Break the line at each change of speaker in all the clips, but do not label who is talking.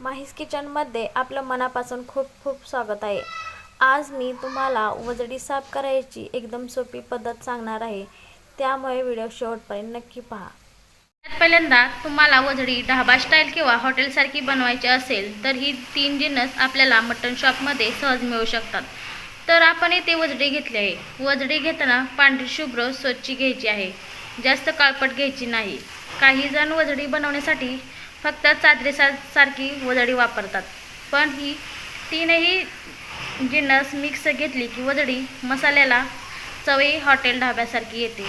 माहीस किचनमध्ये आपलं मनापासून खूप खूप स्वागत आहे. आज मी तुम्हाला वजडी साफ करायची एकदम सोपी पद्धत सांगणार आहे. त्यामुळे व्हिडिओ शेवटपर्यंत नक्की पहा.
त्यात पहिल्यांदा तुम्हाला वजडी ढाबा स्टाईल किंवा हॉटेलसारखी बनवायची असेल तर ही तीन जिन्नस आपल्याला मटन शॉपमध्ये सहज मिळू शकतात. तर आपण इथे वजडी घेतली आहे. वजडी घेताना पांढरी शुभ्र स्वच्छ घ्यायची आहे. जास्त काळपट घ्यायची नाही. काही जण वजडी बनवण्यासाठी फक्त चादरी सारखी वजडी वापरतात. पण ही तीनही जिन्नस मिक्स घेतली की वजडी मसाल्याला चवई हॉटेल ढाब्यासारखी येते.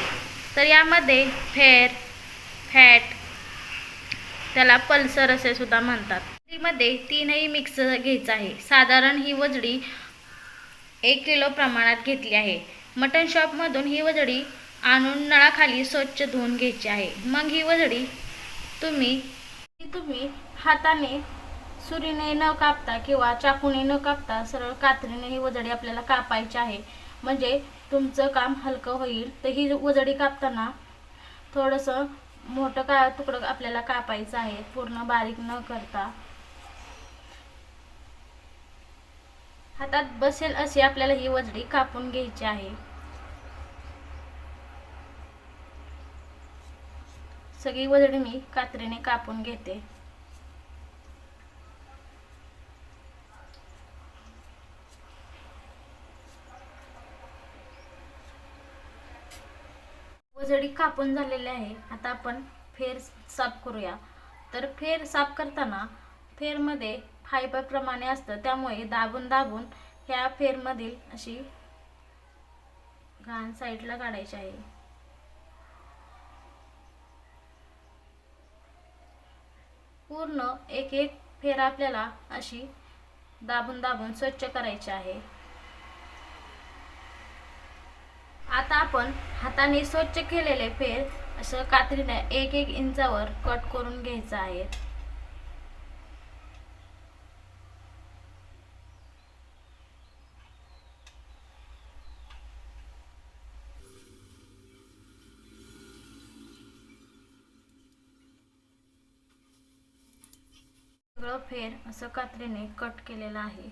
तर यामध्ये फेर फॅट त्याला पल्सर असे सुद्धा म्हणतात. मध्ये तीनही मिक्स घ्यायचं आहे. साधारण ही वजडी एक किलो प्रमाणात घेतली आहे. मटन शॉपमधून ही वजडी आणून नळाखाली स्वच्छ धुवून घ्यायची आहे. मग ही वजडी तुम्ही तुम्ही हाताने सुरीने न कापता किंवा चाकूने न कापता सरळ कात्रीने ही वजडी आपल्याला कापायची आहे. म्हणजे तुमचं काम हलकं होईल तर ही वजडी कापताना थोडंसं मोठं का तुकडं आपल्याला कापायचं आहे पूर्ण बारीक न करता. हातात बसेल अशी आपल्याला ही वजडी कापून घ्यायची आहे. सगळी वजडी मी कात्रीने कापून घेते. वजडी कापून झालेली आहे. आता आपण फेर साफ करूया. तर फेर साफ करताना फेरमध्ये फायबर प्रमाणे असतं त्यामुळे दाबून दाबून ह्या फेरमधील अशी घाण साईडला काढायची आहे. पूर्ण एक एक फेर आपल्याला अशी दाबून दाबून स्वच्छ करायची आहे. आता आपण हाताने स्वच्छ केलेले फेर असं कात्रीने एक एक इंचावर कट करून घ्यायचं आहे. सगळं फेर असं कात्रीने कट केलेलं आहे.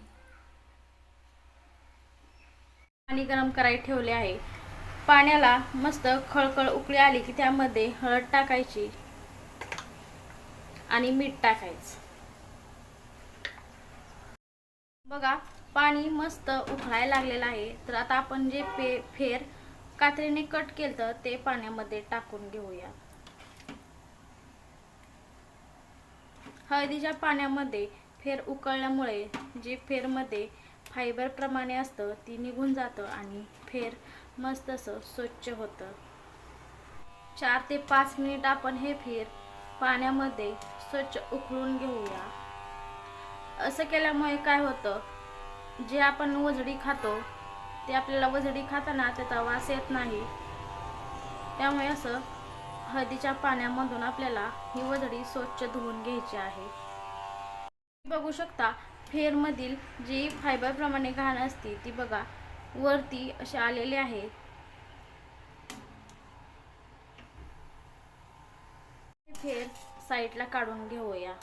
पाणी गरम करायला ठेवले आहे. पाण्याला मस्त खळखळ उकळी आली की त्यामध्ये हळद टाकायची आणि मीठ टाकायचं. बघा पाणी मस्त उकळायला लागलेलं आहे. तर आता आपण जे पे फेर कात्रीने कट केलं तर ते पाण्यामध्ये टाकून घेऊया. हळदीच्या पाण्यामध्ये फेर उकळल्यामुळे जे फेरमध्ये फायबर प्रमाणे असतं ती निघून जातं आणि फेर मस्त असं स्वच्छ होतं. चार ते पाच मिनिट आपण हे फेर पाण्यामध्ये स्वच्छ उकळून घेऊया. असं केल्यामुळे काय होतं जे आपण वजडी खातो ते आपल्याला वजडी खाताना त्याचा वास येत नाही. त्यामुळे असं हळदीच्या पाण्यामधून आपल्याला ही वजडी स्वच्छ धुवून घ्यायची आहे. बघू शकता फेरमधील जी फायबर प्रमाणे घाण असते ती बघा वरती असे आलेले आहे. फेर साईडला काढून घेऊया.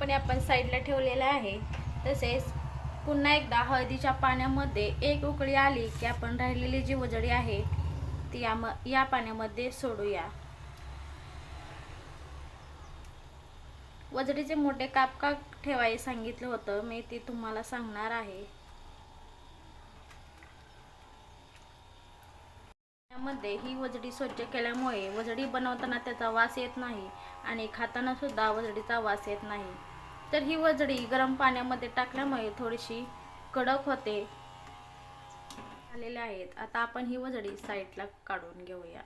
पण आपण साईडला ठेवलेलं आहे. तसेच पुन्हा एकदा हळदीच्या पाण्यामध्ये एक उकळी आली की आपण राहिलेली जी वजडी आहे ती या या पाण्यामध्ये सोडूया. वजडीचे मोठे काप का ठेवायला सांगितलं होतं. मी ते तुम्हाला सांगणार आहे. मध्ये ही वजडी स्वच्छ केल्यामुळे वजडी बनवताना त्याचा वास येत नाही आणि खाताना सुद्धा वजडीचा वास येत नाही. तर ही वजडी गरम पाण्यामध्ये टाकल्यामुळे थोडीशी कडक होते. आलेले आहेत. आता आपण ही वजडी साईडला काढून घेऊया.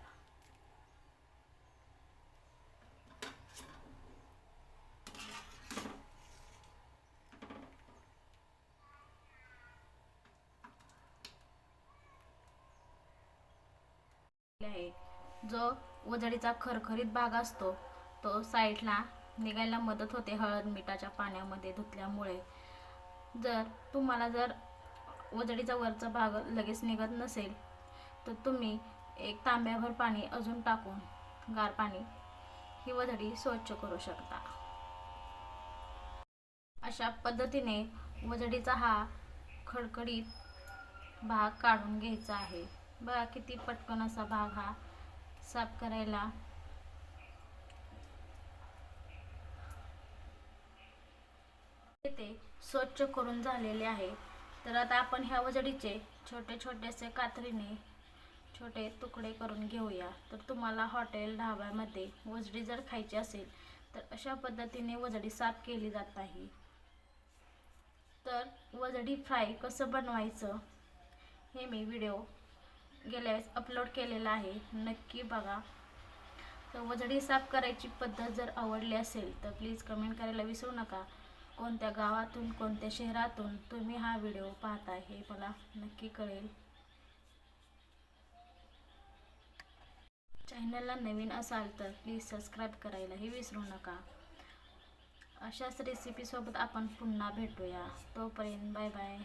जो वजडीचा खरखरीत भाग असतो तो साईडला निघायला मदत होते हळद मिठाच्या पाण्यामध्ये धुतल्यामुळे. जर तुम्हाला जर
वजडीचा वरचा भाग लगेच निघत नसेल तर तुम्ही एक तांब्याभर पाणी अजून टाकून गार पाणी ही वजडी स्वच्छ करू शकता. अशा पद्धतीने वजडीचा हा खडखडीत भाग काढून घ्यायचा आहे. बघा किती पटकन असा भाग हा साफ करायला ते स्वच्छ करून झालेले आहे. तर आता आपण ह्या वजडीचे छोटे छोटेसे कात्रीने छोटे तुकडे करून घेऊया. तर तुम्हाला हॉटेल ढाब्यामध्ये वजडी जर खायची असेल तर अशा पद्धतीने वजडी साफ केली जात नाही तर वजडी फ्राय कसं बनवायचं हे मी व्हिडिओ गेल्या वेळेस अपलोड केलेला आहे. नक्की बघा. तर वजडी साफ करायची पद्धत जर आवडली असेल तर प्लीज कमेंट करायला विसरू नका. कोणत्या गावातून कोणत्या शहरातून तुम्ही हा व्हिडिओ पाहता हे मला नक्की कळेल. चॅनलला नवीन असाल तर प्लीज सबस्क्राईब करायलाही विसरू नका. अशाच रेसिपीसोबत आपण पुन्हा भेटूया. तोपर्यंत बाय बाय.